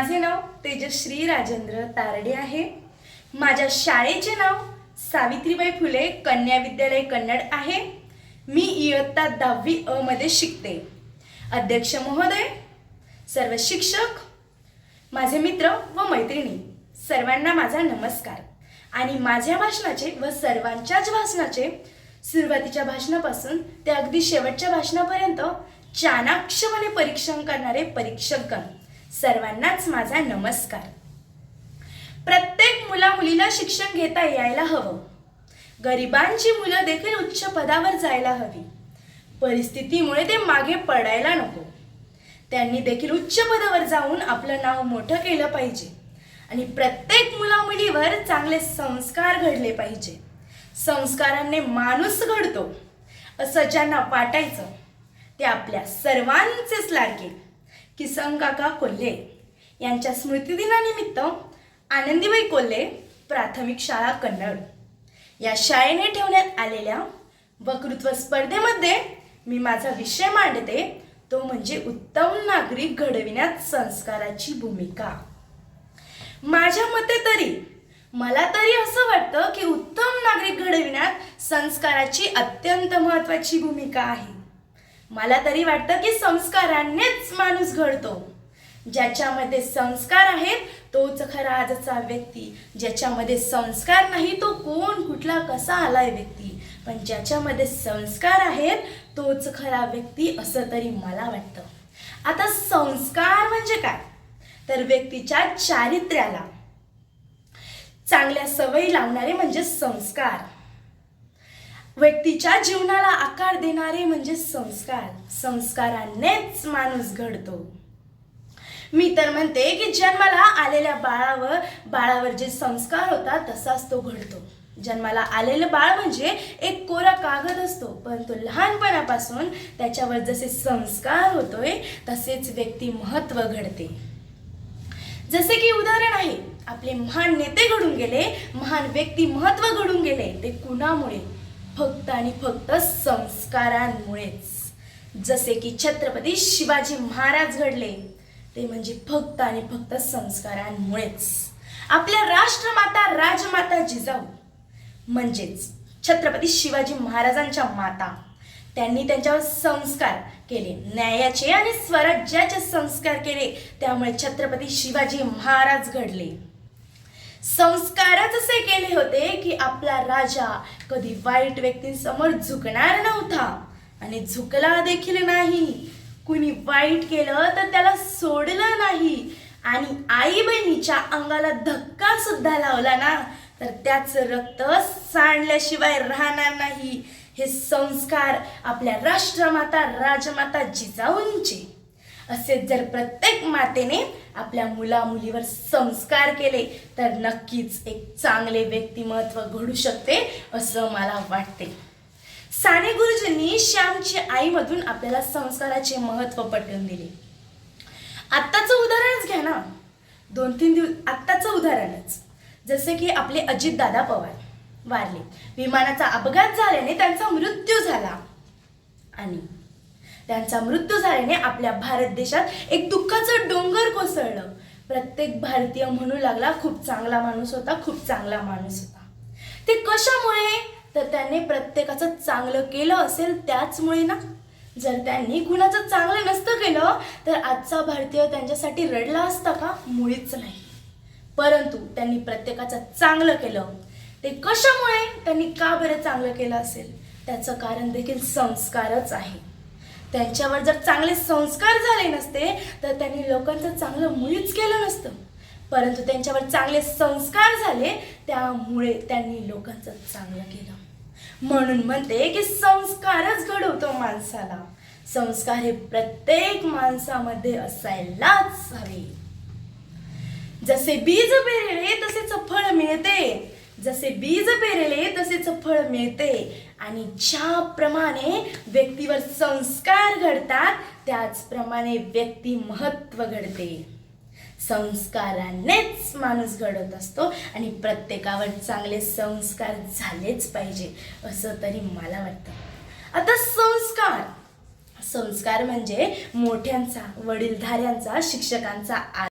माझे नाव तेजश्री राजेंद्र तारडे आहे. माझ्या शाळेचे नाव सावित्रीबाई फुले कन्या विद्यालय कन्नड आहे. मी इयत्ता दहावी अ मध्ये शिकते. अध्यक्ष महोदय सर्व शिक्षक माझे मित्र व मैत्रिणी सर्वांना माझा नमस्कार. आणि माझ्या भाषणाचे व सर्वांच्याच भाषणाचे सुरुवातीच्या भाषणापासून ते अगदी शेवटच्या भाषणापर्यंत चाणाक्षपणे परीक्षण करणारे परीक्षकगण. सर्वांनाच माझा नमस्कार. प्रत्येक मुला मुलीला शिक्षण घेता यायला हवं. गरिबांची मुलं देखील उच्च पदावर जायला हवी. परिस्थितीमुळे ते मागे पडायला नको. त्यांनी देखील उच्च पदावर जाऊन आपलं नाव मोठं केलं पाहिजे. आणि प्रत्येक मुला मुलीवर चांगले संस्कार घडले पाहिजे. संस्कारांनी माणूस घडतो. असं ज्यांना वाटायचं ते आपल्या सर्वांचेच लाडके. किसन काका कोल्हे यांच्या स्मृतिदिनानिमित्त आनंदीबाई कोल्हे प्राथमिक शाळा कन्नड. या शाळेने ठेवण्यात आलेल्या वक्तृत्व स्पर्धेमध्ये मी माझा विषय मांडते तो म्हणजे उत्तम नागरिक घडविण्यात संस्काराची भूमिका. माझ्या मते तरी मला तरी असं वाटतं की उत्तम नागरिक घडविण्यात संस्काराची अत्यंत महत्वाची भूमिका आहे. मला तरी वाटतं की संस्कारांनीच माणूस घडतो. ज्याच्यामध्ये संस्कार आहेत तोच खरा आजचा व्यक्ती. ज्याच्यामध्ये संस्कार नाही तो कोण? कुठला कसा आलाय व्यक्ती? पण ज्याच्यामध्ये संस्कार आहेत तोच खरा व्यक्ती असं तरी मला वाटतं. आता संस्कार म्हणजे काय? तर व्यक्तीच्या चारित्र्याला. चांगल्या सवयी लावणारे म्हणजे संस्कार. व्यक्तीच्या जीवनाला आकार देणारे म्हणजे संस्कार. संस्कारानेच माणूस घडतो. मी तर म्हणते की जन्माला आलेल्या बाळावर बाळावर जे संस्कार होता तसाच तो घडतो. जन्माला आलेलं बाळ म्हणजे एक कोरा कागद असतो परंतु लहानपणापासून त्याच्यावर जसे संस्कार होतोय तसेच व्यक्ती महत्त्व घडते. जसे की उदाहरण आहे आपले महान नेते घडून गेले महान व्यक्ती महत्त्व घडून गेले ते कुणामुळे? फक्त आणि फक्त संस्कारांमुळेच. जसे की छत्रपती शिवाजी महाराज घडले ते म्हणजे फक्त आणि फक्त संस्कारांमुळेच. आपल्या राष्ट्रमाता राजमाता जिजाऊ म्हणजेच छत्रपती शिवाजी महाराजांच्या माता त्यांनी त्यांच्यावर संस्कार केले. न्यायाचे आणि स्वराज्याचे संस्कार केले. त्यामुळे छत्रपती शिवाजी महाराज घडले. संस्कारच असे केले होते की आपला राजा कधी वाईट व्यक्तींसमोर झुकणार नव्हता. आणि झुकला देखील नाही. कुणी वाईट केलं तर त्याला सोडलं नाही. आणि आई बहिणीच्या अंगाला धक्का सुद्धा लावला ना तर त्याचं रक्त सांडल्याशिवाय राहणार नाही. हे संस्कार आपल्या राष्ट्रमाता राजमाता जिजाऊंचे. असे जर प्रत्येक मातेने आपल्या मुला मुलीवर संस्कार केले तर नक्कीच एक चांगले व्यक्तिमत्व घडू शकते असं मला वाटते. साने गुरुजींनी श्यामची आईमधून आपल्याला संस्काराचे महत्त्व पटवून दिले. आत्ताचं उदाहरणच घ्या ना. दोन तीन दिवस आत्ताचं उदाहरणच. जसे की आपले अजित दादा पवार वारले. विमानाचा अपघात झाल्याने त्यांचा मृत्यू झाला. आणि त्यांचा मृत्यू झाल्याने आपल्या भारत देशात एक दुःखाचं डोंगर कोसळलं. प्रत्येक भारतीय म्हणू लागला खूप चांगला माणूस होता खूप चांगला माणूस होता. ते कशामुळे? तर त्याने प्रत्येकाचं चांगलं केलं असेल त्याचमुळे ना. जर त्यांनी कुणाचं चांगलं नसतं केलं तर आजचा भारतीय त्यांच्यासाठी रडला असता का? मुळीच नाही. परंतु त्यांनी प्रत्येकाचं चांगलं केलं. ते कशामुळे? त्यांनी का बरं चांगलं केलं असेल? त्याचं कारण देखील संस्कारच आहे. त्यांच्यावर जर चांगले संस्कार झाले नसते तर त्यांनी लोकांचं चांगलं मुळीच केलं नसतं. परंतु त्यांच्यावर चांगले संस्कार झाले त्यामुळे त्यांनी लोकांचं चांगलं केलं. म्हणून म्हणते की संस्कारच घडवतो माणसाला. संस्कार हे प्रत्येक माणसामध्ये असायलाच हवे. जसे बीज पेरले तसेच फळ मिळते. जसे बीज पेरले तसेच फळ मिळते. आणि ज्याप्रमाणे व्यक्तीवर संस्कार घडतात त्याचप्रमाणे व्यक्ती महत्त्व घडते. संस्कारानेच माणूस घडत असतो आणि प्रत्येकावर चांगले संस्कार झालेच पाहिजे असं तरी मला वाटतं. आता संस्कार. संस्कार म्हणजे मोठ्यांचा वडीलधाऱ्यांचा शिक्षकांचा